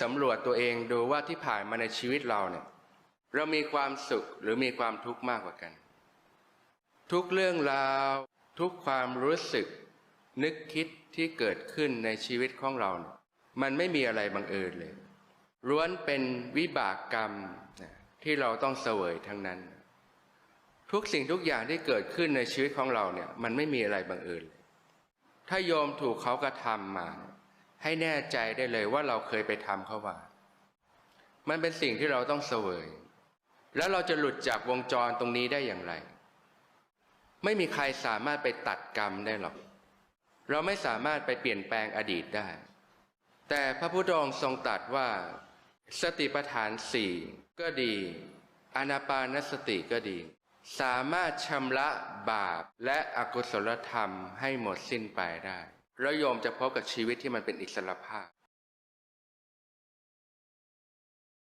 สำรวจตัวเองดูว่าที่ผ่านมาในชีวิตเราเนี่ยเรามีความสุขหรือมีความทุกข์มากกว่ากัน ทุกเรื่องราว ทุกความรู้สึก นึกคิดที่เกิดขึ้นในชีวิตของเรา มันไม่มีอะไรบังเอิญเลย ล้วนเป็นวิบากกรรมที่เราต้องเสวยทั้งนั้น ทุกสิ่งทุกอย่างที่เกิดขึ้นในชีวิตของเราเนี่ย มันไม่มีอะไรบังเอิญเลยถ้าโยมถูกเขากระทำมา ให้แน่ใจได้เลยว่าเราเคยไปทำเขามามันเป็นสิ่งที่เราต้องเสวย แล้วเราจะหลุดจากวงจรตรงนี้ได้อย่างไร ไม่มีใครสามารถไปตัดกรรมได้หรอก เราไม่สามารถไปเปลี่ยนแปลงอดีตได้ แต่พระพุทธองค์ทรงตรัสว่า สติปัฏฐานสี่ก็ดีอนาปานสติก็ดี สามารถชำระบาปและอกุศลธรรมให้หมดสิ้นไปได้ แล้วยอมจะพบกับชีวิตที่มันเป็นอิสระภาพ